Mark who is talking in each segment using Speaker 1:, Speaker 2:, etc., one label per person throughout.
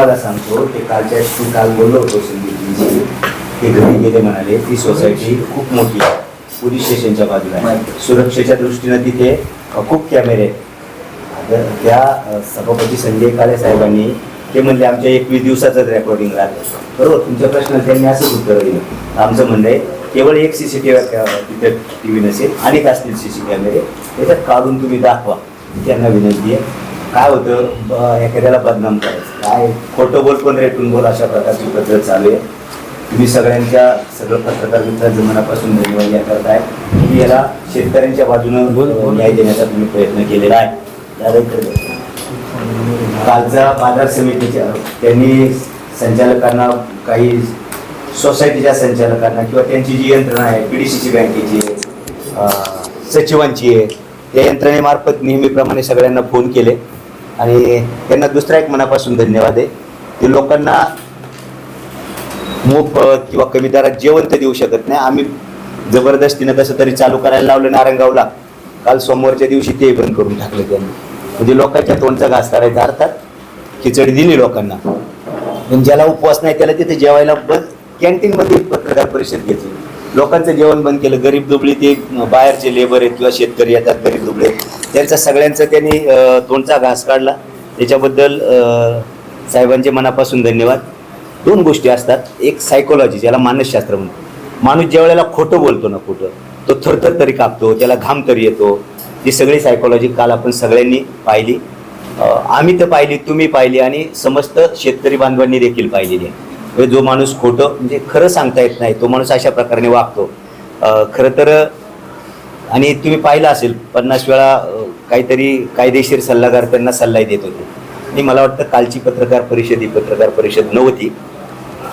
Speaker 1: तुम्हाला सांगतो ते कालच्या मी काल बोललो होतो संदीपजींशी ते घरी गेले म्हणाले ती सोसायटी खूप मोठी आहे पोलीस स्टेशनच्या बाजूला आहे. सुरक्षेच्या दृष्टीनं तिथे खूप कॅमेरे आहेत. त्या सभापती संजय काळे साहेबांनी ते म्हणले आमच्या एकवीस दिवसाचंच रेकॉर्डिंग राहतं. बरोबर तुमच्या प्रश्नाला त्यांनी असंच उत्तर दिलं. आमचं म्हणणं आहे केवळ एक सी सी टी तिथे टी व्ही नसेल अनेक असतील सी सी कॅमेरे. त्याच्यात काढून तुम्ही दाखवा. त्यांना विनंती आहे. काय होतं? एखाद्याला बदनाम करायचं. काय? खोटं बोल पण रेटून बोल अशा प्रकारची पद्धत चालू आहे. तुम्ही सगळ्यांच्या सगळं पत्रकार मित्रांच्या मनापासून धन्यवाद या करताय. की याला शेतकऱ्यांच्या बाजूनं. न्याय देण्याचा तुम्ही प्रयत्न केलेला आहे. कालचा बाजार समितीच्या त्यांनी संचालकांना काही सोसायटीच्या संचालकांना किंवा त्यांची जी यंत्रणा आहे पी डी सी सी बँकेची सचिवांची आहे त्या यंत्रणेमार्फत नेहमीप्रमाणे सगळ्यांना फोन केले. आणि त्यांना दुसरा एक मनापासून धन्यवाद आहे. की लोकांना मोफत किंवा कमी दरात जेवण तर देऊ शकत नाही. आम्ही जबरदस्तीनं तसं तरी चालू करायला लावलं नारंगावला. काल सोमवारच्या दिवशी ते बंद करून टाकलं त्यांनी. म्हणजे लोकांच्या तोंडचा घास करायचा अर्थात खिचडी दिली लोकांना. पण ज्याला उपवास नाही त्याला तिथे जेवायला बंद कॅन्टीनमध्ये पत्रकार परिषद घेतली. लोकांचं जेवण बंद केलं गरीब दुबळी ते बाहेरचे लेबर आहेत किंवा शेतकरी येतात गरीब दुबळे त्यांचा सगळ्यांचं त्यांनी तोंडचा घास काढला. त्याच्याबद्दल साहेबांचे मनापासून धन्यवाद. दोन गोष्टी असतात. एक सायकोलॉजी ज्याला मानसशास्त्र म्हणतो माणूस ज्या वेळेला खोटं बोलतो ना खोटं तो थरथर तरी कापतो त्याला घाम तरी येतो. ती सगळी सायकोलॉजी काल आपण सगळ्यांनी पाहिली. आम्ही तर पाहिली तुम्ही पाहिली आणि समस्त शेतकरी बांधवांनी देखील पाहिलेली आहे. म्हणजे जो माणूस खोटं म्हणजे खरं सांगता येत नाही तो माणूस अशा प्रकारे वागतो. खरं तर आणि तुम्ही पाहिलं असेल पन्नास वेळा काहीतरी कायदेशीर सल्लागार त्यांना सल्लाही देत होते. आणि मला वाटतं कालची पत्रकार परिषद ही पत्रकार परिषद नव्हती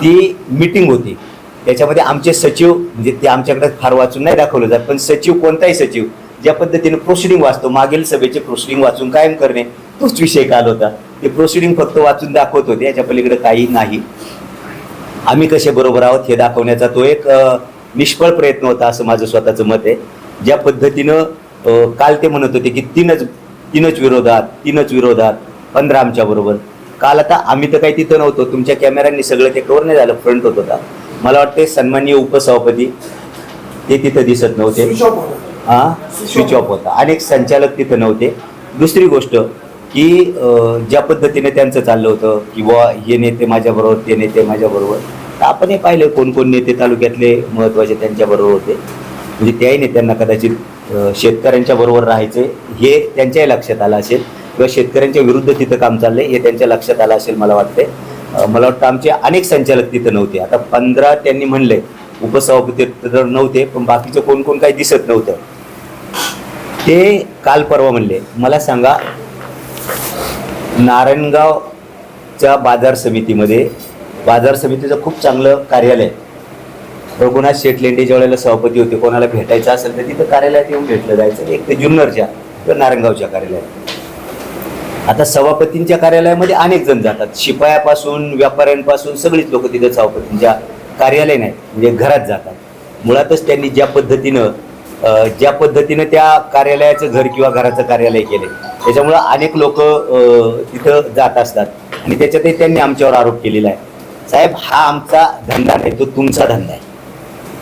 Speaker 1: ती मीटिंग होती. त्याच्यामध्ये आमचे सचिव म्हणजे ते आमच्याकडे फार वाचून नाही दाखवलं जात पण सचिव कोणताही सचिव ज्या पद्धतीने प्रोसिडिंग वाचतो मागील सभेचे प्रोसिडिंग वाचून कायम करणे तोच विषय काल होता. ते प्रोसिडिंग फक्त वाचून दाखवत होते याच्या पलीकडे काही नाही. आम्ही कसे बरोबर आहोत हे दाखवण्याचा तो एक निष्फळ प्रयत्न होता असं माझं स्वतःचं मत आहे. ज्या पद्धतीनं काल ते म्हणत होते की तीनच तीनच विरोधात तीनच विरोधात पंधरा आमच्या बरोबर. काल आता आम्ही तर काही तिथं नव्हतो. तुमच्या कॅमेऱ्यांनी सगळं ते कव्हर नाही झालं फ्रंट होत होता. मला वाटते सन्माननीय उपसभापती ते तिथं दिसत नव्हते. हा? स्विच ऑफ होता. अनेक संचालक तिथं नव्हते. दुसरी गोष्ट की ज्या पद्धतीने त्यांचं चाललं होतं किंवा हे नेते माझ्याबरोबर ते नेते माझ्याबरोबर तर आपणही पाहिलं कोण कोण नेते तालुक्यातले महत्त्वाचे त्यांच्याबरोबर होते. म्हणजे त्याही नेत्यांना कदाचित शेतकऱ्यांच्या बरोबर राहायचे हे त्यांच्याही लक्षात आलं असेल किंवा शेतकऱ्यांच्या विरुद्ध तिथं काम चाललंय हे त्यांच्या लक्षात आलं असेल मला वाटते मला वाटतं आमचे अनेक संचालक तिथं नव्हते. आता पंधरा त्यांनी म्हणले उपसभापती तर नव्हते पण बाकीचं कोण कोण काही दिसत नव्हतं. ते काल परवा म्हणले मला सांगा नारायणगावच्या बाजार समितीमध्ये बाजार समितीचं खूप चांगलं कार्यालय. रघुनाथ शेठ लेंडे ज्या वेळेला सभापती होते कोणाला भेटायचं असेल तर तिथं कार्यालयात येऊन भेटलं जायचं. एक ते जुन्नरच्या किंवा नारायणगावच्या कार्यालयात. आता सभापतींच्या कार्यालयामध्ये अनेक जण जातात. शिपायापासून व्यापाऱ्यांपासून सगळीच लोक तिथं सभापतींच्या कार्यालय नाही म्हणजे घरात जातात. मुळातच त्यांनी ज्या पद्धतीनं ज्या पद्धतीनं त्या कार्यालयाचं घर किंवा घराचं कार्यालय केले. त्याच्यामुळं अनेक लोक तिथं जात असतात. आणि त्याच्यातही त्यांनी आमच्यावर आरोप केलेला आहे. साहेब हा आमचा धंदा नाही तो तुमचा धंदा आहे.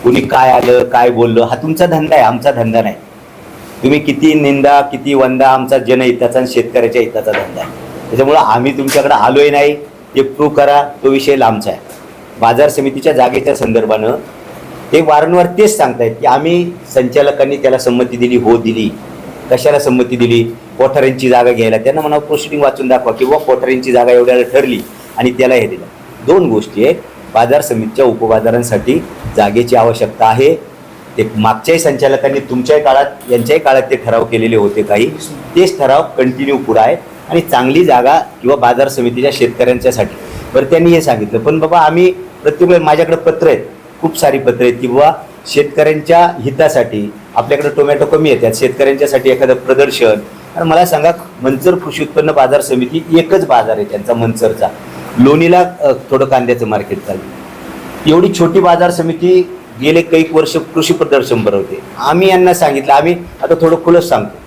Speaker 1: कुणी काय आलं काय बोललं हा तुमचा धंदा आहे आमचा धंदा नाही. तुम्ही किती निंदा किती वंदा आमचा जनहिताचा आणि शेतकऱ्याच्या हिताचा धंदा आहे. त्याच्यामुळं आम्ही तुमच्याकडे आलोय नाही ते प्रूव्ह करा तो विषय लांबचा आहे. बाजार समितीच्या जागेच्या संदर्भानं ते वारंवार तेच सांगतायत की आम्ही संचालकांनी त्याला संमती दिली हो दिली. कशाला संमती दिली? कोठाऱ्यांची जागा घ्यायला. त्यांना म्हणा प्रोसिडिंग वाचून दाखवा. किंवा कोठाऱ्यांची जागा एवढ्याला ठरली आणि त्याला हे दिलं. दोन गोष्टी आहेत. बाजार समितीच्या उपबाजारांसाठी जागेची आवश्यकता आहे. ते मागच्याही संचालकांनी तुमच्याही काळात यांच्याही काळात ते ठराव केलेले होते काही. तेच ठराव कंटिन्यू पुढं आहे आणि चांगली जागा किंवा बाजार समितीच्या शेतकऱ्यांच्यासाठी. बरं त्यांनी हे सांगितलं. पण बाबा आम्ही प्रत्येक वेळेस माझ्याकडे पत्र आहेत. खूप सारी पत्र आहेत किंवा शेतकऱ्यांच्या हितासाठी आपल्याकडे टोमॅटो कमी येतात शेतकऱ्यांच्यासाठी एखादं प्रदर्शन. आणि मला सांगा मंचर कृषी उत्पन्न बाजार समिती एकच बाजार आहे त्यांचा मंचरचा. लोणीला थोडं कांद्याचं मार्केट चाललं एवढी छोटी बाजार समिती गेले काही वर्ष कृषी प्रदर्शन भरवते. आम्ही यांना सांगितलं आम्ही आता थोडं खुलंच सांगतो.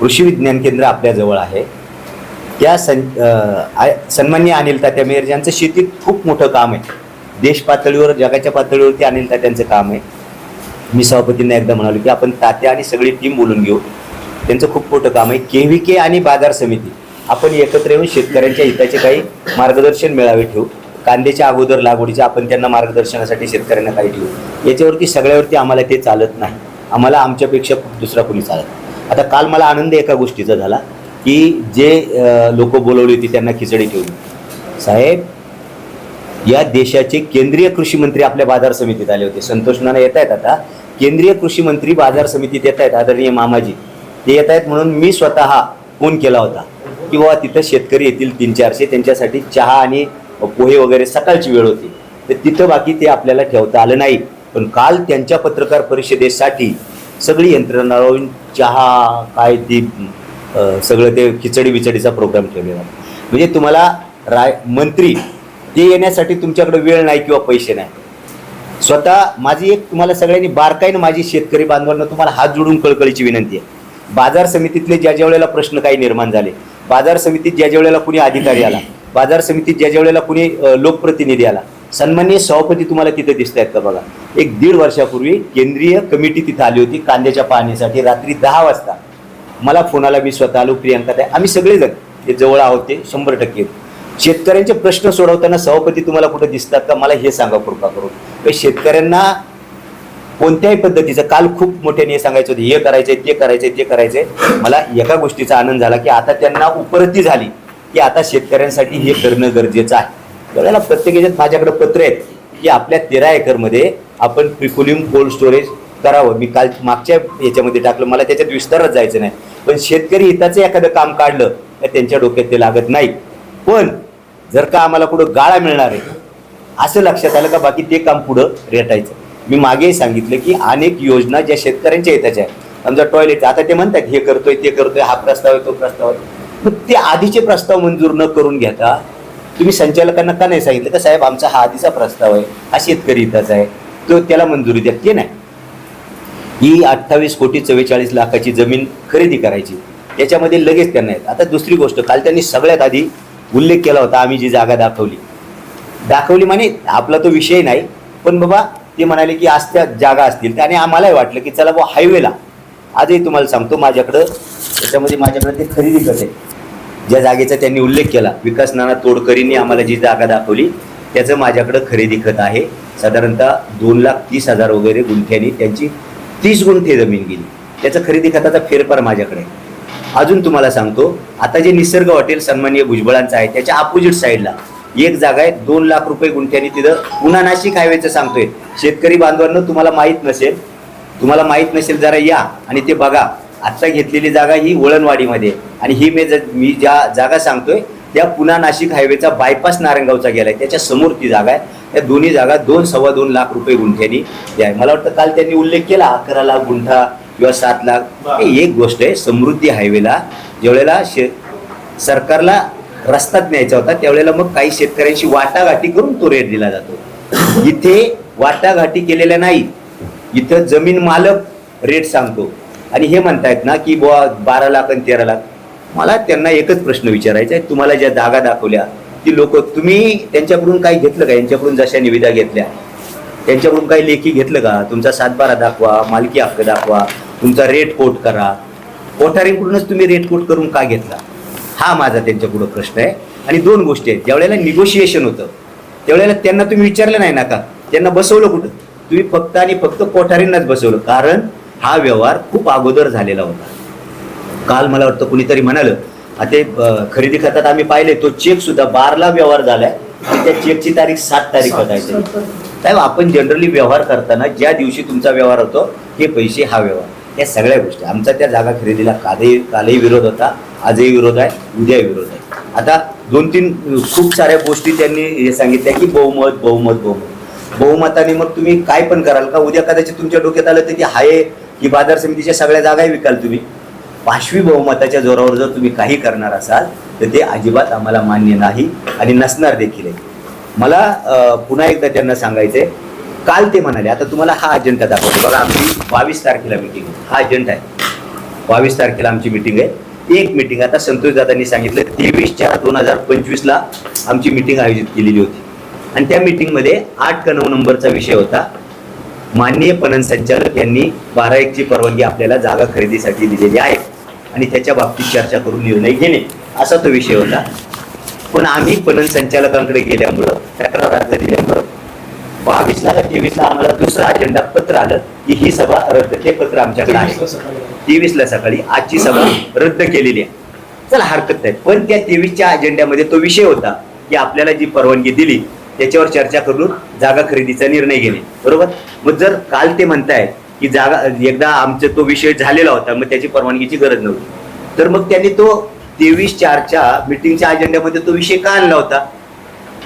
Speaker 1: कृषी विज्ञान केंद्र आपल्याजवळ आहे. त्या सन सन्मान्य अनिल तात्या मेयर यांचं शेतीत खूप मोठं काम आहे. देश पातळीवर जगाच्या पातळीवरती अनिल तात्यांचं काम आहे. मी सभापतींना एकदा म्हणालो की आपण तात्या आणि सगळी टीम बोलून घेऊ. त्यांचं खूप मोठं काम आहे. के व्ही के आणि बाजार समिती. आपण एकत्र येऊन शेतकऱ्यांच्या हिताचे काही मार्गदर्शन मेळावे ठेवू. कांद्याच्या अगोदर लागवडीचे आपण त्यांना मार्गदर्शनासाठी शेतकऱ्यांना काही ठेवू. याच्यावरती सगळ्यावरती आम्हाला ते चालत नाही. आम्हाला आमच्यापेक्षा दुसरा कोणी चालत आता काल मला आनंद एका गोष्टीचा झाला की जे लोक बोलवली होती त्यांना खिचडी ठेवली. साहेब या देशाचे केंद्रीय कृषी मंत्री आपल्या बाजार समितीत आले होते. संतोष नाना येत आहेत आता. केंद्रीय कृषी मंत्री बाजार समितीत येत आहेत आदरणीय मामाजी. ते येत आहेत म्हणून मी स्वतः फोन केला होता की बाबा तिथं शेतकरी येतील तीन चारशे त्यांच्यासाठी चहा आणि पोहे वगैरे सकाळची वेळ होती. तर तिथं बाकी ते आपल्याला ठेवता आलं नाही. पण काल त्यांच्या पत्रकार परिषदेसाठी सगळी यंत्रणा लावून चहा काय ती सगळं ते खिचडी बिचडीचा प्रोग्राम ठेवलेला. म्हणजे तुम्हाला राय मंत्री ते येण्यासाठी तुमच्याकडे वेळ नाही किंवा पैसे नाही. स्वतः माझी एक तुम्हाला सगळ्यांनी बारकाईनं माझी शेतकरी बांधवांना तुम्हाला हात जोडून कळकळीची विनंती आहे. बाजार समितीतले ज्या ज्या वेळेला प्रश्न काही निर्माण झाले बाजार समितीत ज्या ज्या वेळेला कुणी अधिकारी आला बाजार समितीत ज्या ज्या वेळेला कुणी लोकप्रतिनिधी आला सन्माननीय सभापती तुम्हाला तिथे दिसत आहेत का बघा. एक दीड वर्षापूर्वी केंद्रीय कमिटी तिथे आली होती कांद्याच्या पाहणीसाठी रात्री दहा वाजता. मला फोनाला मी स्वतः आलो प्रियंका आम्ही सगळेजण ते जवळ आहोत ते शंभर टक्के शेतकऱ्यांचे प्रश्न सोडवताना सभापती तुम्हाला कुठे दिसतात का? मला हे सांगा कृपा करून. शेतकऱ्यांना कोणत्याही पद्धतीचं काल खूप मोठ्याने हे सांगायचं होतं हे करायचंय ते करायचंय ते करायचंय. मला एका गोष्टीचा आनंद झाला की आता त्यांना उपरती झाली की आता शेतकऱ्यांसाठी हे करणं गरजेचं आहे. बघायला प्रत्येक याच्यात माझ्याकडे पत्र आहेत की आपल्या तेरा एकरमध्ये आपण प्रिकोलियम कोल्ड स्टोरेज करावं. मी काल मागच्या याच्यामध्ये टाकलं मला त्याच्यात विस्तारच जायचं नाही. पण शेतकरी हिताचं एखादं काम काढलं तर त्यांच्या डोक्यात ते लागत नाही. पण जर का आम्हाला कुठं गाळा मिळणार आहे असं लक्षात आलं का बाकी ते काम पुढं रेटायचं. मी मागेही सांगितलं की अनेक योजना ज्या शेतकऱ्यांच्या हिताच्या आहेत. समजा टॉयलेट आता ते म्हणतात हे करतोय ते करतोय हा प्रस्ताव आहे तो प्रस्ताव आहे. मग ते आधीचे प्रस्ताव मंजूर न करून घेता तुम्ही संचालकांना का नाही सांगितलं का साहेब आमचा हा आधीचा प्रस्ताव आहे हा शेतकरी हिताचा आहे तो त्याला मंजुरी द्या. ते नाही. ही अठ्ठावीस कोटी चव्वेचाळीस लाखाची जमीन खरेदी करायची. त्याच्यामध्ये लगेच त्यांना आहेत आता दुसरी गोष्ट काल त्यांनी सगळ्यात आधी उल्लेख केला होता आम्ही जी जागा दाखवली. दाखवली म्हणे आपला तो विषय नाही पण बाबा ते म्हणाले की आज त्या जागा असतील. आणि आम्हालाही वाटलं की चला बा हायवेला आजही तुम्हाला सांगतो माझ्याकडं त्याच्यामध्ये माझ्याकडे ते खरेदी खत आहे ज्या जागेचा त्यांनी उल्लेख केला विकास नाना तोडकरींनी आम्हाला जी जागा दाखवली त्याचं माझ्याकडं खरेदी खत आहे. साधारणतः दोन लाख तीस हजार वगैरे गुंठ्यांनी त्यांची तीस गुंठे जमीन गेली. त्याचं खरेदी खताचा फेरफार माझ्याकडे आहे. अजून तुम्हाला सांगतो आता जे निसर्ग हॉटेल सन्मान्य भुजबळांचं आहे त्याच्या अपोजिट साईडला एक जागा आहे दोन लाख रुपये गुंठ्याने तिथं पुन्हा नाशिक हायवेचं सांगतोय. शेतकरी बांधवांना तुम्हाला माहीत नसेल तुम्हाला माहीत नसेल जरा या आणि ते बघा. आत्ता घेतलेली जागा ही वळणवाडीमध्ये आहे. आणि ही मी ज- मी ज्या जागा सांगतोय त्या पुन्हा नाशिक हायवेचा बायपास नारायणगावचा गेलाय. त्याच्यासमोर ती जागा आहे. त्या दोन्ही जागा दोन सव्वा दोन लाख रुपये गुंठ्यांनी द्या आहे मला वाटतं काल त्यांनी उल्लेख केला अकरा लाख गुंठा किंवा सात लाख हे एक गोष्ट आहे. समृद्धी हायवेला ज्यावेळेला शे सरकारला रस्ताच न्यायचा होता त्यावेळेला मग काही शेतकऱ्यांशी वाटाघाटी करून तो रेट दिला जातो. इथे वाटाघाटी केलेल्या नाही. इथं जमीन मालक रेट सांगतो. आणि हे म्हणतायत ना की बुवा बारा लाख आणि तेरा लाख. मला त्यांना एकच प्रश्न विचारायचा आहे. तुम्हाला ज्या जागा दाखवल्या ती लोक तुम्ही त्यांच्याकडून काही घेतलं का? यांच्याकडून जशा निविदा घेतल्या त्यांच्याकडून काही लेखी घेतलं का? तुमचा सातबारा दाखवा मालकी हक्क दाखवा तुमचा रेट कोट करा. कोठारींकडूनच तुम्ही रेट कोट करून का घेतला? हा माझा त्यांच्यापुढं प्रश्न आहे. आणि दोन गोष्टी आहेत. ज्यावेळेला निगोशिएशन होतं त्यावेळेला त्यांना तुम्ही विचारलं नाही ना का? त्यांना बसवलं कुठं? तुम्ही फक्त आणि फक्त कोठारींनाच बसवलं. कारण हा व्यवहार खूप अगोदर झालेला होता. काल मला वाटतं कुणीतरी म्हणालं आता खरेदी खात्यात आम्ही पाहिले तो चेक सुद्धा बारला व्यवहार झालाय. आणि त्या चेकची तारीख सात तारीख साहेब आपण जनरली व्यवहार करताना ज्या दिवशी तुमचा व्यवहार होतो हे पैसे हा व्यवहार. या सगळ्या गोष्टी. आमचा त्या जागा खरेदीला कालही कालही विरोध होता आजही विरोध आहे उद्याही विरोध आहे. आता दोन तीन खूप साऱ्या गोष्टी त्यांनी हे सांगितल्या की बहुमत बहुमत बहुमत. बहुमताने मग तुम्ही काय पण कराल का? उद्या कदाचित तुमच्या डोक्यात आलं तर की हाय की बाजार समितीच्या सगळ्या जागाही विकाल तुम्ही. पाशवी बहुमताच्या जोरावर जर तुम्ही काही करणार असाल तर ते अजिबात आम्हाला मान्य नाही आणि नसणार देखील आहे. मला पुन्हा एकदा त्यांना सांगायचं आहे काल ते म्हणाले आता तुम्हाला हा अजेंडा दाखवतो? बघा आमची बावीस तारखेला मिटिंग आहे. हा अजेंडा आहे. बावीस तारखेला आमची मिटिंग आहे. एक मिटिंग आता संतोष दादांनी सांगितलं तेवीस चार दोन हजार पंचवीस ला आमची मिटिंग आयोजित केलेली होती. आणि त्या मिटिंगमध्ये आठ का नऊ नंबरचा विषय होता. माननीय पणन संचालक यांनी बारा एकची परवानगी आपल्याला जागा खरेदीसाठी दिलेली आहे आणि त्याच्या बाबतीत चर्चा करून निर्णय घेणे असा तो विषय होता. पण आम्ही पणन संचालकांकडे गेल्यामुळं तक्रार अर्ज दिल्यामुळं बावीसला का तेवीसला आम्हाला दुसरं अजेंडा पत्र आलं की ही सभा रद्द हे पत्र आमच्याकडे आहे. तेवीसला सकाळी आजची सभा रद्द केलेली आहे. चला हरकत नाही. पण त्या तेवीसच्या अजेंड्यामध्ये तो विषय होता की आपल्याला जी परवानगी दिली त्याच्यावर चर्चा करून जागा खरेदीचा निर्णय घेणे. बरोबर? मग जर काल ते म्हणताय की जागा एकदा आमचा तो विषय झालेला होता मग त्याची परवानगीची गरज नव्हती. तर मग त्यांनी तो तेवीस चारच्या मिटिंगच्या अजेंड्यामध्ये तो विषय का आणला होता?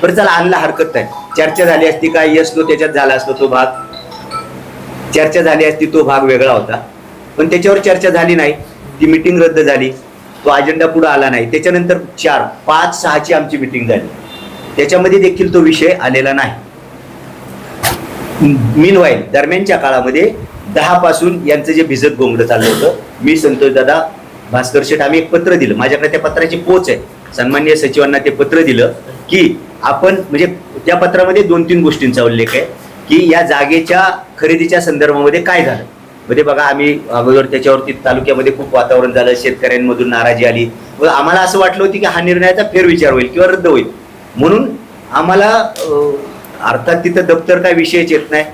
Speaker 1: बरं चला आणला हरकत नाही. चर्चा झाली असती काय असतो त्याच्यात झाला असतो तो भाग. चर्चा झाली असती तो भाग वेगळा होता. पण त्याच्यावर चर्चा झाली नाही. ती मिटिंग रद्द झाली. तो अजेंडा पुढे आला नाही. त्याच्यानंतर चार पाच सहाची आमची मिटिंग झाली. त्याच्यामध्ये देखील तो विषय आलेला नाही. मीन वाईल दरम्यानच्या काळामध्ये दहा पासून यांचं जे भिजत गोंगड चाललं होतं मी संतोष दादा भास्कर शेठ आम्ही एक पत्र दिलं. माझ्याकडे त्या पत्राची पोच आहे. सन्मान्य सचिवांना ते पत्र दिलं. की आपण म्हणजे त्या पत्रामध्ये दोन तीन गोष्टींचा उल्लेख आहे की या जागेच्या खरेदीच्या संदर्भामध्ये काय झालं? म्हणजे बघा आम्ही अगोदर त्याच्यावरती तालुक्यामध्ये खूप वातावरण झालं शेतकऱ्यांमधून नाराजी आली. व आम्हाला असं वाटलं होतं की हा निर्णयाचा फेरविचार होईल किंवा रद्द होईल. म्हणून आम्हाला अर्थात तिथं दप्तर काय विषयच येत नाही.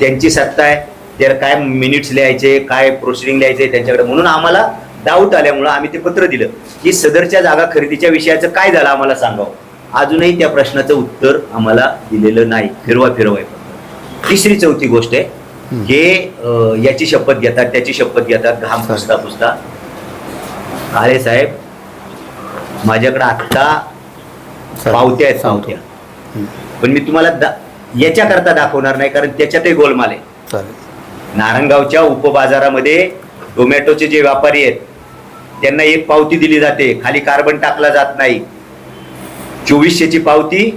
Speaker 1: त्यांची सत्ता आहे त्याला काय मिनिट्स लिहायचे काय प्रोसिडिंग लिहायचे त्यांच्याकडे. म्हणून आम्हाला डाऊट आल्यामुळं आम्ही ते पत्र दिलं. की सदरच्या जागा खरेदीच्या विषयाचं काय झालं आम्हाला सांगावं? अजूनही त्या प्रश्नाचं उत्तर आम्हाला दिलेलं नाही. फिरवा फिरवाय तिसरी चौथी गोष्ट आहे हे याची शपथ घेतात त्याची शपथ घेतात घाम पुसता पुसता. काळे साहेब माझ्याकडे आत्ता पावत्या आहेत पावत्या. पण मी तुम्हाला दा- याच्याकरता दाखवणार नाही कारण त्याच्यातही गोलमाल आहे. नारायणगावच्या उपबाजारामध्ये टोमॅटोचे जे व्यापारी आहेत त्यांना एक पावती दिली जाते खाली कार्बन टाकला जात नाही. चोवीसशेची पावती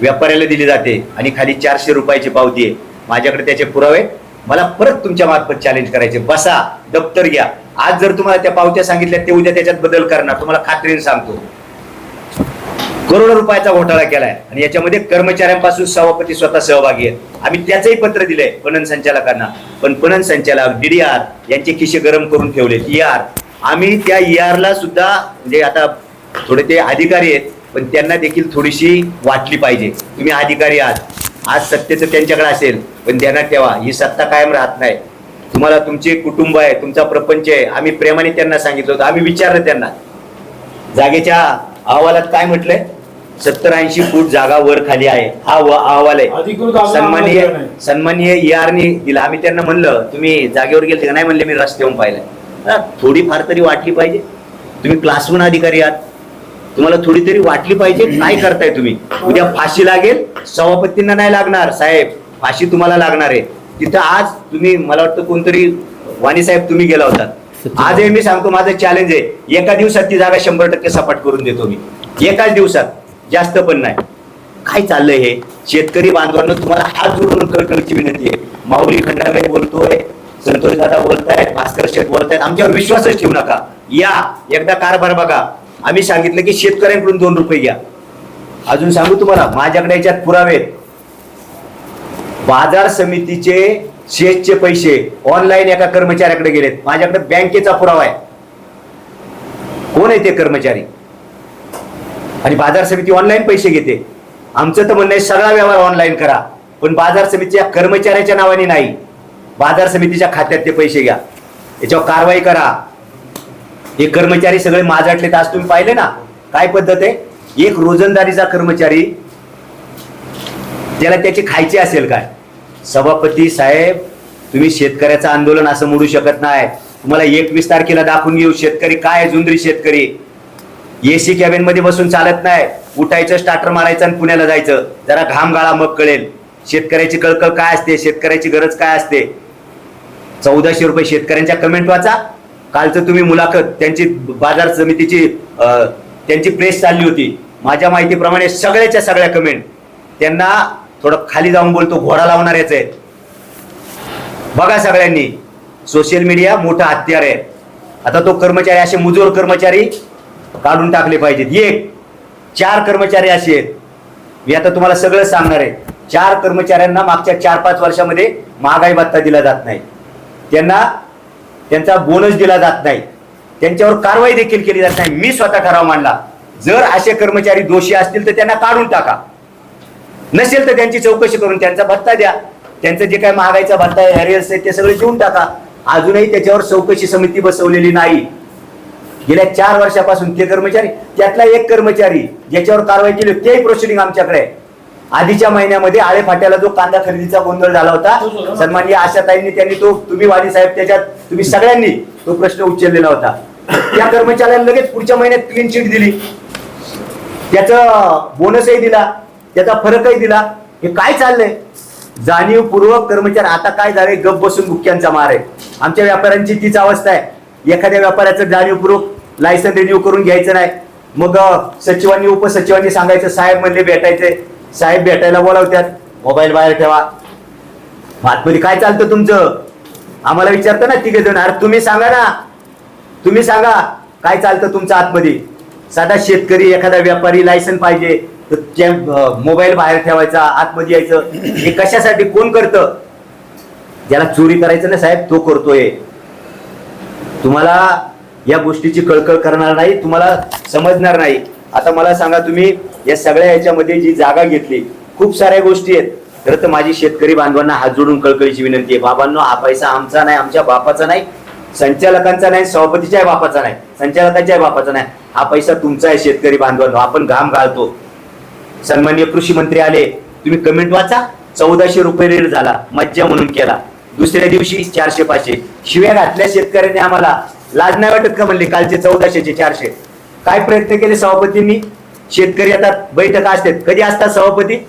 Speaker 1: व्यापाऱ्याला दिली जाते आणि खाली चारशे रुपयाची पावती आहे. माझ्याकडे त्याचे पुरावे मला परत तुमच्या मार्फत चॅलेंज करायचे बसा दप्तर घ्या. आज जर तुम्हाला त्या पावत्या सांगितल्या ते उद्या त्याच्यात बदल करणार. तुम्हाला खात्रीने सांगतो. करोडो रुपयाचा घोटाळा केलाय आणि याच्यामध्ये कर्मचाऱ्यांपासून सभापती स्वतः सहभागी आहेत. आम्ही त्याचंही पत्र दिलंय पणन संचालकांना. पण पणन संचालक डीडीआर यांचे खिशे गरम करून ठेवले आर आम्ही त्या ई ला सुद्धा म्हणजे आता थोडे ते अधिकारी आहेत पण त्यांना देखील थोडीशी वाटली पाहिजे. तुम्ही अधिकारी आहात. आज सत्तेचं त्यांच्याकडे असेल पण ध्यानात ठेवा. ही सत्ता कायम राहत नाही. तुम्हाला तुमचे कुटुंब आहे तुमचा प्रपंच आहे. आम्ही प्रेमाने त्यांना सांगितलं होतं. आम्ही विचारलं त्यांना. जागेच्या अहवालात काय म्हटलंय? सत्तर ऐंशी फूट जागा वर खाली आहे. हा व- अहवाल आहे. सन्माननीय. सन्माननीय ER दिला. आम्ही त्यांना म्हणलं तुम्ही जागेवर गेले नाही म्हणले मी रस्त्यावरून पाहिलंय. हा, थोडी फार तरी वाटली पाहिजे. तुम्ही क्लास वन अधिकारी आहात. तुम्हाला थोडी तरी वाटली पाहिजे काय करताय तुम्ही? उद्या फाशी लागेल सभापतींना नाही लागणार. साहेब फाशी तुम्हाला लागणार आहे. तिथं आज तुम्ही मला वाटतं कोणतरी वाणी साहेब तुम्ही गेला होता. आज हे मी सांगतो माझं चॅलेंज आहे. एका दिवसात ती जागा शंभर टक्के सपाट करून देतो मी. एकाच दिवसात जास्त पण नाही. काय चाललंय हे? शेतकरी बांधवांना तुम्हाला हात जोडून कळकळीची विनंती आहे. माऊली खंडाबाई बोलतोय संतोष दादा बोलतायत भास्कर शेठ बोलतायत. आमच्यावर विश्वासच ठेवू नका. या एकदा कारभार बघा. आम्ही सांगितलं की शेतकऱ्यांकडून दोन रुपये घ्या. अजून सांगू तुम्हाला माझ्याकडे याच्यात पुरावे आहेत. बाजार समितीचे शेतचे पैसे ऑनलाईन एका कर्मचाऱ्याकडे गेलेत. माझ्याकडे बँकेचा पुरावा आहे. कोण आहे ते कर्मचारी? आणि बाजार समिती ऑनलाईन पैसे घेते. आमचं तर म्हणणं आहे सगळा व्यवहार ऑनलाईन करा. पण बाजार समितीच्या कर्मचाऱ्याच्या नावाने नाही. बाजार समितीच्या खात्यात ते पैसे घ्या. याच्यावर कारवाई करा. हे कर्मचारी सगळे माजाटले आज तुम्ही पाहिले ना? काय पद्धत आहे? एक रोजंदारीचा कर्मचारी त्याला त्याची खायची असेल काय? सभापती साहेब तुम्ही शेतकऱ्याचं आंदोलन असं मोडू शकत नाही. तुम्हाला एकवीस तारखेला दाखवून घेऊ शेतकरी काय जुंदरी शेतकरी? एसी कॅबिनमध्ये बसून चालत नाही. उठायचं स्टार्टर मारायचं आणि पुण्याला जायचं. जरा घाम गाळा मग कळेल. शेतकऱ्याची कळकळ काय असते? शेतकऱ्याची गरज काय असते? चौदाशे रुपये शेतकऱ्यांच्या कमेंट वाचा. कालचं तुम्ही मुलाखत त्यांची बाजार समितीची त्यांची प्रेस चालली होती. माझ्या माहितीप्रमाणे सगळ्याच्या सगळ्या कमेंट त्यांना थोडं खाली जाऊन बोलतो घोडा लावणाऱ्याच आहे बघा सगळ्यांनी सोशल मीडिया मोठा हत्यार आहे. आता तो कर्मचारी असे मुजोर कर्मचारी काढून टाकले पाहिजेत. एक चार कर्मचारी असे आहेत. मी आता तुम्हाला सगळं सांगणार आहे. चार कर्मचाऱ्यांना मागच्या चार पाच वर्षामध्ये महागाई भत्ता दिला जात नाही. त्यांना त्यांचा बोनस दिला जात नाही. त्यांच्यावर कारवाई देखील केली जात नाही. मी स्वतः ठराव मांडला. जर असे कर्मचारी दोषी असतील तर त्यांना काढून टाका. नसेल तर त्यांची चौकशी करून त्यांचा भत्ता द्या. त्यांचं जे काय महागाईचा भत्ता आहे हॅरियर्स आहे ते सगळे देऊन टाका. अजूनही त्याच्यावर चौकशी समिती बसवलेली नाही. गेल्या चार वर्षापासून ते कर्मचारी त्यातला एक कर्मचारी ज्याच्यावर कारवाई केली होती, तेही प्रोसिडिंग आमच्याकडे आहे. आधीच्या महिन्यामध्ये आळे फाट्याला जो कांदा खरेदीचा गोंधळ झाला होता सन्माननीय आशाताईंनी त्यांनी तो तुम्ही वादी साहेब त्याच्यात तुम्ही सगळ्यांनी तो प्रश्न उचललेला होता. त्या कर्मचाऱ्याला लगेच पुढच्या महिन्यात क्लीन चिट दिली. त्याचं बोनसही दिला त्याचा फरकही दिला. हे काय चाललंय? जाणीवपूर्वक कर्मचारी आता काय झालंय? गप बसून मुख्यांचा मार आहे. आमच्या व्यापाऱ्यांची तीच अवस्था आहे. एखाद्या व्यापाऱ्याचं जाणीवपूर्वक लायसन रिन्यू करून घ्यायचं नाही. मग सचिवांनी उपसचिवांनी सांगायचं साहेब म्हणले भेटायचे साहेब भेटायला बोलावत्यात. मोबाईल बाहेर ठेवा. आतमध्ये काय चालतं तुमचं? आम्हाला विचारतं ना तिघे जण. अरे तुम्ही सांगा ना. तुम्ही सांगा काय चालतं तुमचं आतमध्ये? साधा शेतकरी एखादा व्यापारी लायसन पाहिजे. तर त्या मोबाईल बाहेर ठेवायचा आतमध्ये यायचं. हे कशासाठी? कोण करतं? ज्याला चोरी करायचं ना साहेब तो करतोय. तुम्हाला या गोष्टीची कळकळ करणार नाही तुम्हाला समजणार नाही. आता मला सांगा तुम्ही या सगळ्या याच्यामध्ये जी जागा घेतली खूप साऱ्या गोष्टी आहेत. खरं तर माझी शेतकरी बांधवांना हात जोडून कळकळीची विनंती आहे. बाबांनो हा पैसा आमचा नाही आमच्या बापाचा नाही संचालकांचा नाही सभापतीच्या बापाचा नाही संचालकाच्या बापाचा नाही. हा पैसा तुमचा आहे शेतकरी बांधवांनो आपण घाम घालतो. सन्मान्य कृषी मंत्री आले तुम्ही कमेंट वाचा. चौदाशे रुपये रेट झाला मज्जा म्हणून केला. दुसऱ्या दिवशी चारशे पाचशे. शिव्या घातल्या शेतकऱ्यांनी आम्हाला. लाज नाही वाटत का म्हणले कालचे चौदाशेचे चारशे? काय प्रयत्न केले सभापतींनी? शेतकरी आता बैठका असतात. कधी असतात सभापती?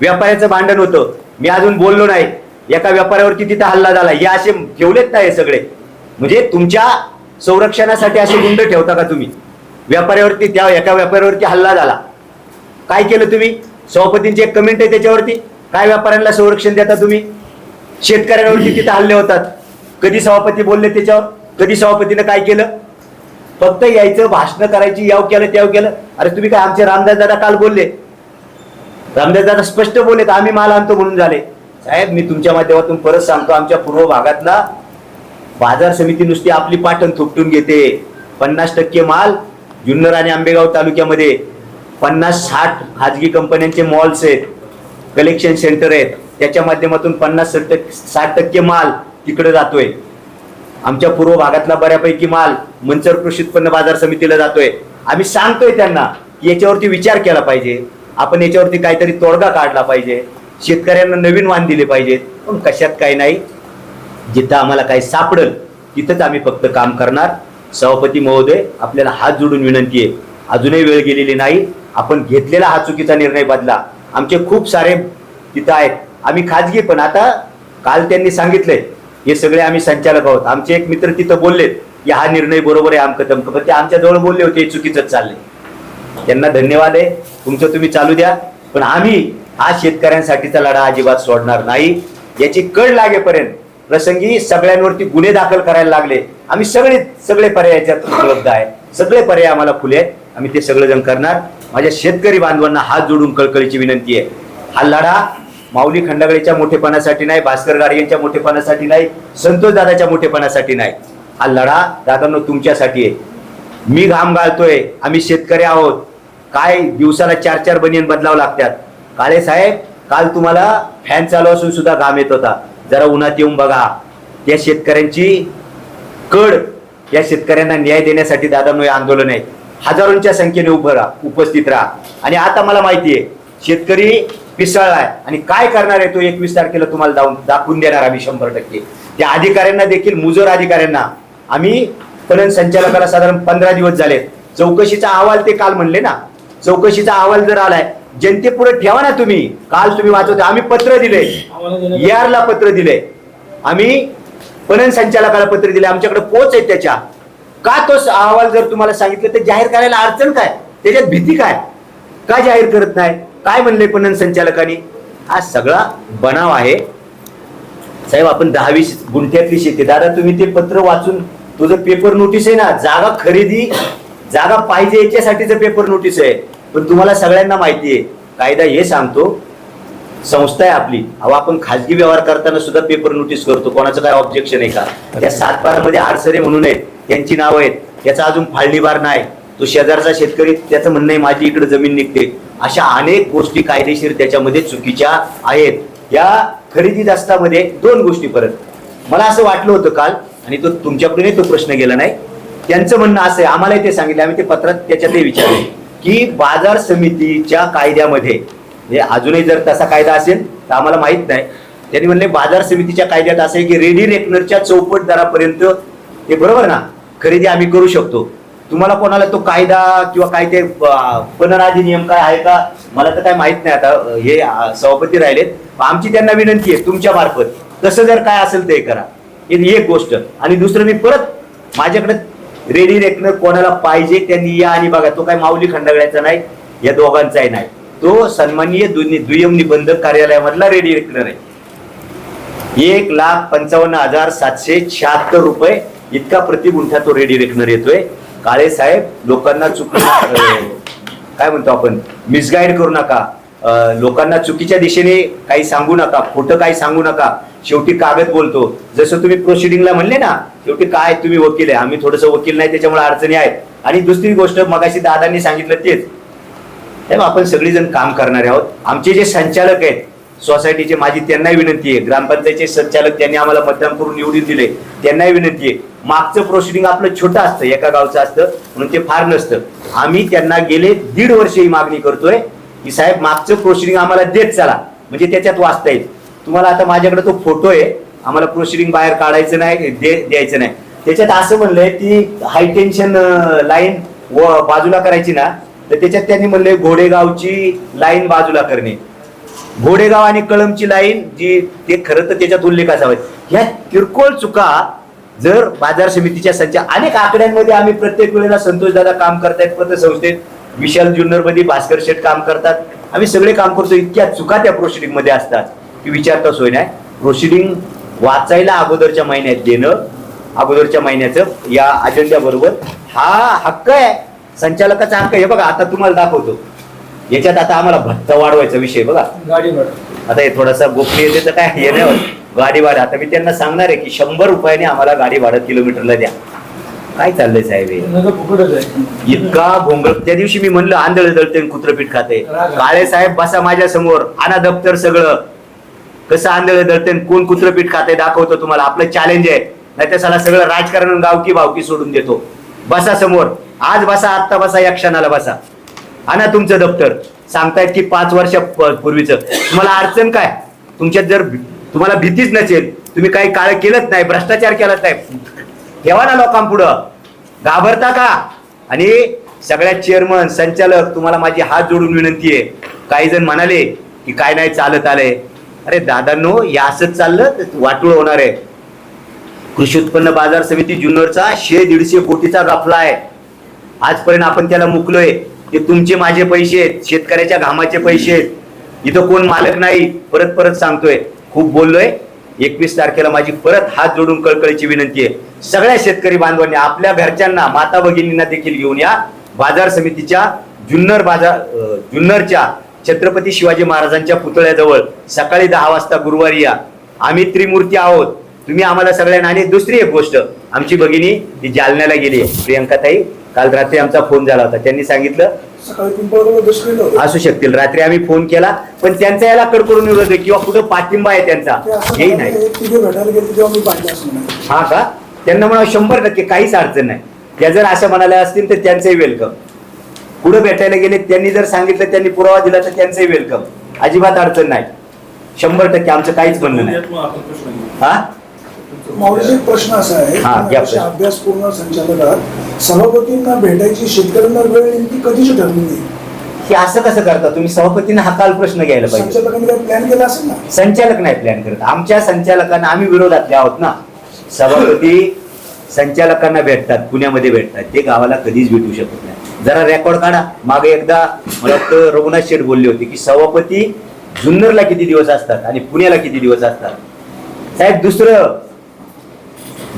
Speaker 1: व्यापाऱ्याचं भांडण होतं. मी अजून बोललो नाही. एका व्यापाऱ्यावरती तिथं हल्ला झाला. हे असे ठेवलेत ना हे सगळे? म्हणजे तुमच्या संरक्षणासाठी असे गुंड ठेवता का तुम्ही? व्यापाऱ्यावरती त्या एका व्यापाऱ्यावरती हल्ला झाला. काय केलं तुम्ही? सभापतींची एक कमेंट आहे त्याच्यावरती. काय व्यापाऱ्यांना संरक्षण देता तुम्ही? शेतकऱ्यांवरती तिथे हल्ले होतात. कधी सभापती बोलले त्याच्यावर? कधी सभापतीनं काय केलं? फक्त यायचं भाषण करायची याव केलं त्याव केलं. अरे तुम्ही काय आमचे रामदास दादा काल बोलले? रामदास दादा स्पष्ट बोलले आम्ही माल आणतो म्हणून झाले. साहेब मी तुमच्या माध्यमातून परत सांगतो आमच्या पूर्व भागातला बाजार समिती नुसती आपली पाठण थोपटून घेते. पन्नास टक्के माल जुन्नर आणि आंबेगाव तालुक्यामध्ये. पन्नास साठ खाजगी कंपन्यांचे मॉल्स आहेत कलेक्शन सेंटर आहेत. त्याच्या माध्यमातून पन्नास टक्के साठ टक्के माल तिकडे जातोय. आमच्या पूर्व भागातला बऱ्यापैकी माल मंचर कृषी उत्पन्न बाजार समितीला जातोय. आम्ही सांगतोय त्यांना की याच्यावरती विचार केला पाहिजे. आपण याच्यावरती काहीतरी तोडगा काढला पाहिजे. शेतकऱ्यांना नवीन वाण दिले पाहिजेत. पण कशात काही नाही? जिथं आम्हाला काही सापडल तिथंच आम्ही फक्त काम करणार. सभापती महोदय आपल्याला हात जोडून विनंती आहे. अजूनही वेळ गेलेली नाही. आपण घेतलेला हा चुकीचा निर्णय बदला. आमचे खूप सारे तिथं आहेत. आम्ही खाजगी पण आता काल त्यांनी सांगितलंय हे सगळे आम्ही संचालक आहोत. आमचे एक मित्र तिथं बोललेत की हा निर्णय बरोबर आहे आमकं तमकं पण ते आमच्या जवळ बोलले होते चुकीचंच चालले त्यांना धन्यवाद आहे. तुमचं तुम्ही चालू द्या. पण आम्ही आज शेतकऱ्यांसाठीचा लढा अजिबात सोडणार नाही. याची कळ लागेपर्यंत प्रसंगी सगळ्यांवरती गुन्हे दाखल करायला लागले. आम्ही सगळे सगळे पर्याय याच्यात उपलब्ध आहे. सगळे पर्याय आम्हाला खुले आहेत. आम्ही ते सगळेजण करणार. माझ्या शेतकरी बांधवांना हात जोडून कळकळीची विनंती आहे. हा लढा माऊली खंडागळेच्या मोठेपणासाठी नाही भास्कर गाडगेंच्या मोठेपणासाठी नाही संतोष दादाच्या मोठेपणासाठी नाही. हा लढा दादांनो तुमच्यासाठी आहे. मी घाम घालतोय आम्ही शेतकरी आहोत. काय दिवसाला चार चार बनियन बदलावं लागतात. काळे साहेब काल तुम्हाला फॅन चालू असून सुद्धा घाम येत होता. जरा उन्हात येऊन बघा. या शेतकऱ्यांची कड या शेतकऱ्यांना न्याय देण्यासाठी दादांनो हे आंदोलन आहे. हजारोंच्या संख्येने उभं राहा उपस्थित राहा. आणि आता मला माहिती आहे शेतकरी पिसळलाय आणि काय करणार आहे तो एकवीस तारखेला तुम्हाला दावून दाखवून देणार आम्ही शंभर टक्के. त्या अधिकाऱ्यांना देखील मुजोर अधिकाऱ्यांना. आम्ही पणन संचालकाला साधारण पंधरा दिवस झाले. चौकशीचा अहवाल ते काल म्हणले ना. चौकशीचा अहवाल जर आलाय जनतेपुढे ठेवा ना तुम्ही. काल तुम्ही वाचवते. आम्ही पत्र दिले. यारला पत्र दिले. आम्ही पणन संचालकाला पत्र दिले. आमच्याकडे पोच आहे त्याच्या. का तो अहवाल जर तुम्हाला सांगितलं तर जाहीर करायला अडचण काय? त्याच्यात भीती काय? का जाहीर करत नाही? काय म्हणले पणन संचालकांनी? हा सगळा बनाव आहे. साहेब आपण दहावी गुंठ्यातली शेती. दादा तुम्ही ते पत्र वाचून तुझं पेपर नोटीस आहे ना जागा खरेदी जागा पाहिजे याच्यासाठीचं पेपर नोटीस आहे. पण तुम्हाला सगळ्यांना माहिती आहे. कायदा हे सांगतो संस्था आहे आपली. अहो आपण खाजगी व्यवहार करताना सुद्धा पेपर नोटीस करतो. कोणाचं काय ऑब्जेक्शन आहे का? त्या सातबारामध्ये आडसरे म्हणून आहेत. त्यांची नावं आहेत. त्याचा अजून फाळणीबार नाही. तो शेजारचा शेतकरी त्याचं म्हणणं आहे माझी इकडे जमीन निघते. अशा अनेक गोष्टी कायदेशीर त्याच्यामध्ये चुकीच्या आहेत. या खरेदी दस्तामध्ये दोन गोष्टी परत. मला असं वाटलं होतं काल आणि तो तुमच्याकडूनही तो प्रश्न गेला नाही. त्यांचं म्हणणं असं आहे आम्हालाही ते सांगितलं आम्ही ते पत्रात त्याच्यातही विचारले. की बाजार समितीच्या कायद्यामध्ये म्हणजे अजूनही जर तसा कायदा असेल तर आम्हाला माहीत नाही. त्यांनी म्हणले बाजार समितीच्या कायद्यात असं आहे की रेडी रेकनरच्या चौपट दरापर्यंत हे बरोबर ना? खरेदी आम्ही करू शकतो. तुम्हाला कोणाला तो कायदा किंवा काय ते अं, नियम काय आहे का? मला तर काय माहीत नाही आता. हे सभापती राहिलेत आमची त्यांना विनंती आहे तुमच्या मार्फत. तसं जर काय असेल ते करा. ही एक गोष्ट. आणि दुसरं मी परत माझ्याकडे रेडी रेकनर कोणाला पाहिजे त्यांनी या आणि बघा तो काय माऊली खंडगळ्याचा नाही या दोघांचाही नाही. तो सन्माननीय दुनी दुय्यम निबंधक कार्यालयामधला रेडी रेकनर आहे एक लाख पंचावन्न हजार सातशे शहात्तर रुपये इतका प्रति गुंठा तो रेडी रेकनर येतोय. काळे साहेब लोकांना चुक काय म्हणतो आपण? मिसगाईड करू नका. लोकांना चुकीच्या दिशेने काही सांगू नका. खोटं काही सांगू नका. शेवटी कागद बोलतो. जसं तुम्ही प्रोसिडिंगला म्हणले ना शेवटी काय तुम्ही वकील आहे? आम्ही थोडस वकील नाही त्याच्यामुळे अडचणी आहेत. आणि दुसरी गोष्ट मगाशी दादांनी सांगितलं तेच. आपण सगळीजण काम करणारे आहोत. आमचे जे संचालक आहेत सोसायटीचे माझी त्यांनाही विनंती आहे. ग्रामपंचायतचे संचालक त्यांनी आम्हाला मतदान करून निवडून दिले. त्यांनाही विनंती आहे. मागचं प्रोसिडिंग आपलं छोटं असतं एका गावचं असतं म्हणून ते फार नसतं. आम्ही त्यांना गेले दीड वर्ष ही मागणी करतोय. की साहेब मागचं प्रोसिडिंग आम्हाला देत चला. म्हणजे त्याच्यात वाचता येईल. तुम्हाला आता माझ्याकडे तो फोटो आहे. आम्हाला प्रोसिडिंग बाहेर काढायचं नाही दे- द्यायचं नाही. त्याच्यात असं म्हणलंय की हाय टेन्शन लाईन व बाजूला करायची ना तर त्याच्यात त्यांनी म्हणले घोडेगावची लाईन बाजूला करणे. घोडेगाव आणि कळमची लाईन जी ते खरं तर त्याच्यात उल्लेख असावा. ह्या किरकोळ चुका जर बाजार समितीच्या संचा अनेक आकड्यांमध्ये आम्ही प्रत्येक वेळेला संतोष दादा काम करतायत पतसंस्थेत. विशाल जुन्नरमध्ये भास्कर शेठ काम करतात. आम्ही सगळे काम करतो इतक्या चुका त्या प्रोसिडिंगमध्ये असतात की विचारता सोय नाही. प्रोसिडिंग वाचायला अगोदरच्या महिन्यात देणं अगोदरच्या महिन्याचं या अजेंड्या बरोबर. हा हक्क आहे. संचालकाचा हक्क हे बघा आता तुम्हाला दाखवतो. याच्यात आता आम्हाला भत्ता वाढवायचा विषय बघा. आता हे थोडासा गोपनीयतेचं काय हे नाही होत. गाडी भाडं आता मी त्यांना सांगणार आहे की शंभर रुपयाने आम्हाला गाडी भाडं किलोमीटरला द्या. काय चाललंय साहेब इतका भोंगळ. त्या दिवशी मी म्हणलं आंधळ दळते कुत्रपीठ खाते. काळे साहेब बसा माझ्यासमोर. आणा दप्तर सगळं. कसं आंधळ दळते कोण कुत्रपीठ खाते दाखवतो तुम्हाला. आपलं चॅलेंज आहे. नाही तर साला सगळं राजकारण गावकी भावकी सोडून देतो. बसा समोर. आज बसा आत्ता बसा या क्षणाला बसा. आणा तुमचं दप्तर. सांगतायत की पाच वर्षा पूर्वीचं. तुम्हाला अडचण काय? तुमच्यात जर तुम्हाला भीतीच नसेल तुम्ही काही काळ केलंच नाही भ्रष्टाचार केलाच नाही. ठेवा ना लोकांपुढं. घाबरता का? आणि सगळ्या चेअरमन संचालक तुम्हाला माझी हात जोडून विनंती आहे. काही जण म्हणाले की काय नाही चालत आलंय. अरे दादांनो या असंच चाललं तर वाटूळ होणार आहे. कृषी उत्पन्न बाजार समिती जुन्नरचा शे दीडशे कोटीचा रफला आहे. आजपर्यंत आपण त्याला मुकलोय. ते तुमचे माझे पैसे आहेत शेतकऱ्याच्या घामाचे पैसे आहेत. इथं कोण मालक नाही परत परत सांगतोय. खूप बोललोय. एकवीस तारखेला माझी परत हात जोडून कळकळीची विनंती आहे. सगळ्या शेतकरी बांधवांनी आपल्या घरच्यांना माता भगिनींना देखील घेऊन या. बाजार समितीच्या जुन्नर बाजार जुन्नरच्या छत्रपती शिवाजी महाराजांच्या पुतळ्याजवळ सकाळी दहा वाजता गुरुवारी या. आम्ही त्रिमूर्ती आहोत. तुम्ही आम्हाला सगळ्यांना आणि दुसरी एक गोष्ट आमची भगिनी ती जालन्याला गेली. प्रियंका ताई काल रात्री आमचा फोन झाला होता. त्यांनी सांगितलं. असू शकतील. रात्री आम्ही फोन केला पण त्यांचा याला कडकडून विरोध आहे किंवा कुठं पाठिंबा आहे त्यांचा. हेही नाही. हा का? त्यांना म्हणा शंभर टक्के काहीच अडचण नाही. त्या जर अशा म्हणाल्या असतील तर त्यांचंही वेलकम पुढे भेटायला गेले त्यांनी जर सांगितलं त्यांनी पुरावा दिला तर त्यांचंही वेलकम अजिबात अडचण नाही. शंभर टक्के आमचं काहीच म्हणणं नाही. हा?
Speaker 2: माऊलीचा एक प्रश्न असा आहे
Speaker 1: हा, प्रश्न.
Speaker 2: अभ्यासपूर्ण संचालकात सभापतींना भेटायची शेतकऱ्यांना वेळ नेमकी कधीची ठरली नाही?
Speaker 1: की असं कसं करता? तुम्ही सभापतींना हा काल प्रश्न घ्यायला पाहिजे.
Speaker 2: प्लॅन केला असेल ना?
Speaker 1: संचालक नाही प्लॅन करत. आमच्या संचालकांना आम्ही विरोधातले आहोत ना. सभापती संचालकांना भेटतात पुण्यामध्ये भेटतात. ते गावाला कधीच भेटू शकत नाही. जरा रेकॉर्ड काढा. मागे एकदा मला रघुनाथ शेठ बोलले होते की सभापती जुन्नरला किती दिवस असतात आणि पुण्याला किती दिवस असतात? साहेब दुसरं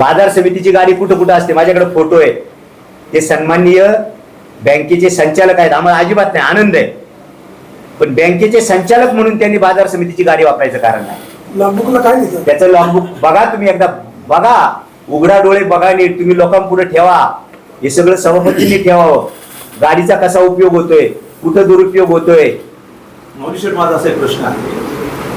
Speaker 1: बाजार समितीची गाडी कुठं कुठं असते? माझ्याकडे फोटो आहे. ते सन्माननीय बँकेचे संचालक आहेत. आम्हाला अजिबात नाही आनंद आहे. पण बँकेचे संचालक म्हणून त्यांनी बाजार समितीची गाडी वापरायचं कारण नाही.
Speaker 2: लॉकबुकला काय
Speaker 1: त्याचं लॉगबुक बघा तुम्ही एकदा बघा. उघडा डोळे बघा नीट. तुम्ही लोकांपुढे ठेवा. हे सगळं सभापतींनी ठेवावं. गाडीचा कसा उपयोग होतोय? कुठं दुरुपयोग होतोय?
Speaker 3: माझा असा एक प्रश्न आहे.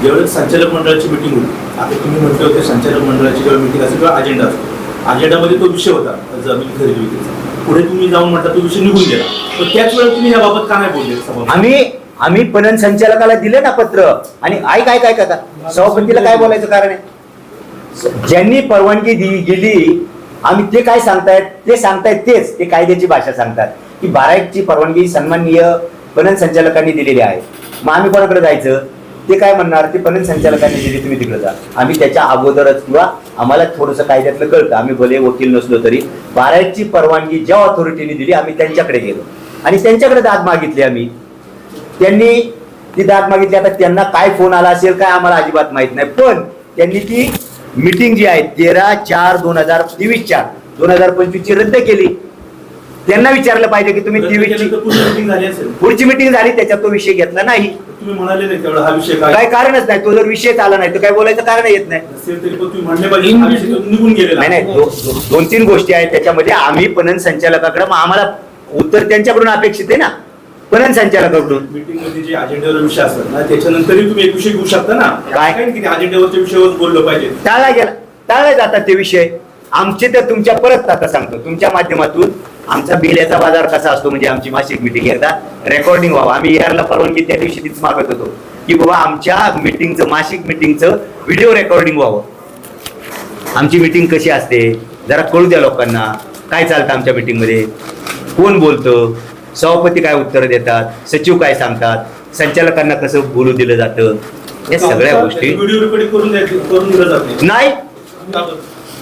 Speaker 3: ज्यावेळेस संचालक मंडळाची मिटिंग होती आता तुम्ही म्हटलं होतं संचालक मंडळाची जेव्हा मिटिंग असेल किंवा अजेंडा असतो. अजेंडामध्ये तो विषय होता जमीन खरेदी विक्रीचा. पुढे तुम्ही जाऊन म्हटलं तो विषय निघून गेला. तर त्याच वेळेला तुम्ही याबाबत का नाही बोलले
Speaker 1: आम्ही आम्ही पणन संचालकाला दिले ना पत्र. आणि ऐक काय काय आता. सभापतीला काय बोलायचं कारण आहे? ज्यांनी परवानगी दिली गेली आम्ही ते काय सांगतायत? ते सांगतायत तेच. ते कायद्याची भाषा सांगतात. की बाराईची परवानगी सन्माननीय पणन संचालकांनी दिलेली आहे. मग आम्ही कोणाकडे जायचं? ते काय म्हणणार ते पणन संचालकांनी दिली तुम्ही तिकडे जा. आम्ही त्याच्या अगोदरच किंवा आम्हाला थोडंसं कायद्यातलं कळतं. आम्ही भले वकील नसलो तरी बारायतची परवानगी ज्या ऑथॉरिटीने दिली आम्ही त्यांच्याकडे गेलो. आणि त्यांच्याकडे दाद मागितली आम्ही. त्यांनी ती दाद मागितली आता त्यांना काय फोन आला असेल काय आम्हाला अजिबात माहीत नाही. पण त्यांनी ती मिटिंग जी आहे तेरा चार दोन हजार तेवीस चार दोन हजार पंचवीस ची रद्द केली. त्यांना विचारलं पाहिजे की तुम्ही पुढची मिटिंग झाली त्याच्यात तो विषय घेतला नाही.
Speaker 3: तुम्ही म्हणाले नाही तेवढा हा विषय काय?
Speaker 1: कारणच नाही तो जर विषय आला नाही तर काय बोलायचं कारण येत नाही. दोन तीन गोष्टी आहेत त्याच्यामध्ये. आम्ही पणन संचालकाकडे आम्हाला उत्तर त्यांच्याकडून अपेक्षित आहे ना. पणन संचालकाकडून.
Speaker 3: मीटिंगमध्ये जे अजेंड्यावर विषय असतात ना त्याच्यानंतरही तुम्ही एक विषय घेऊ शकता ना.
Speaker 1: काय?
Speaker 3: अजेंड्यावरच्या विषयावर बोललं पाहिजे?
Speaker 1: टाळला गेला. टाळले जातात ते विषय. आमचे तर तुमच्या परत आता सांगतो. तुमच्या माध्यमातून आमचा बिल्याचा बाजार कसा असतो? म्हणजे आमची मासिक मिटिंग एकदा रेकॉर्डिंग व्हावं. आम्ही यारला परवानगी त्या दिवशी तीच मागत होतो. की बाबा आमच्या मिटिंगचं मासिक मिटिंगचं व्हिडिओ रेकॉर्डिंग व्हावं. आमची मिटिंग कशी असते? जरा कळू द्या लोकांना. काय चालतं आमच्या मिटिंगमध्ये कोण बोलतं? सभापती काय उत्तरं देतात? सचिव काय सांगतात? संचालकांना कसं बोलू दिलं जातं? या सगळ्या गोष्टी
Speaker 3: नाही.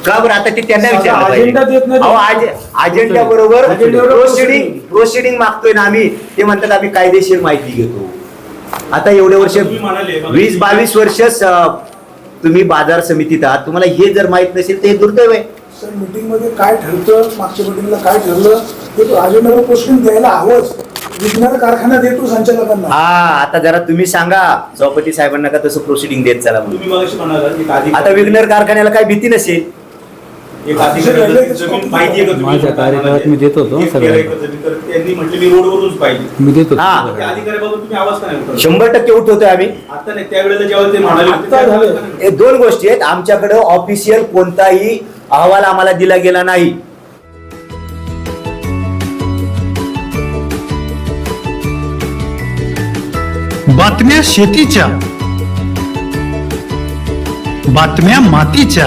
Speaker 3: का बरं?
Speaker 1: आता ते त्यांना विचारलं
Speaker 2: अजेंडा देत
Speaker 1: पाहिजे
Speaker 2: नाही.
Speaker 1: अहो, आजे- अजेंडा बरोबर
Speaker 2: अजेंड्यावर
Speaker 1: प्रोसिडिंग. प्रोसिडिंग मागतोय ना आम्ही. ते म्हणतात आम्ही कायदेशीर माहिती घेतो. आता एवढे वर्ष वीस बावीस वर्ष तुम्ही बाजार समितीत आहात. तुम्हाला हे जर माहीत नसेल तर हे दुर्दैव आहे.
Speaker 2: सर मीटिंगमध्ये काय ठरतं? मागच्या मीटिंगला काय ठरलं? ते तो अजेंडावर पोस्टिंग द्यायला हवंच. विज्ञान कारखाना देतो संचालकांना.
Speaker 1: हा आता जरा तुम्ही सांगा. सभापती साहेबांना का तसं प्रोसिडिंग देत चला म्हणून. आता विग्नर कारखान्याला काय भीती नसेल?
Speaker 3: एक अधिकारी जमीन पाहिजे का तुम्ही?
Speaker 4: माझ्या कार्यकाळात मी देत होतो
Speaker 3: एक
Speaker 4: सगळ्यांना.
Speaker 3: तेरा एकर जमीन, तर त्यांनी म्हटले मी रोडवरूनच पाहिजे
Speaker 4: मी देतो
Speaker 1: हा.
Speaker 3: त्या अधिकाऱ्याबाबत तुम्ही आवाज का नाही उठवला?
Speaker 1: शंभर टक्के उठवतोय आम्ही
Speaker 3: आता नाही त्यावेळेला जेव्हा ते म्हणाले होते,
Speaker 2: आता
Speaker 3: त्यावेळेला
Speaker 2: झालं.
Speaker 3: का नाही?
Speaker 1: हे दोन गोष्टी आहेत आमच्याकडे ऑफिशियल कोणताही अहवाल आम्हाला दिला गेला नाही
Speaker 5: बातम्या शेतीच्या बातम्या मातीच्या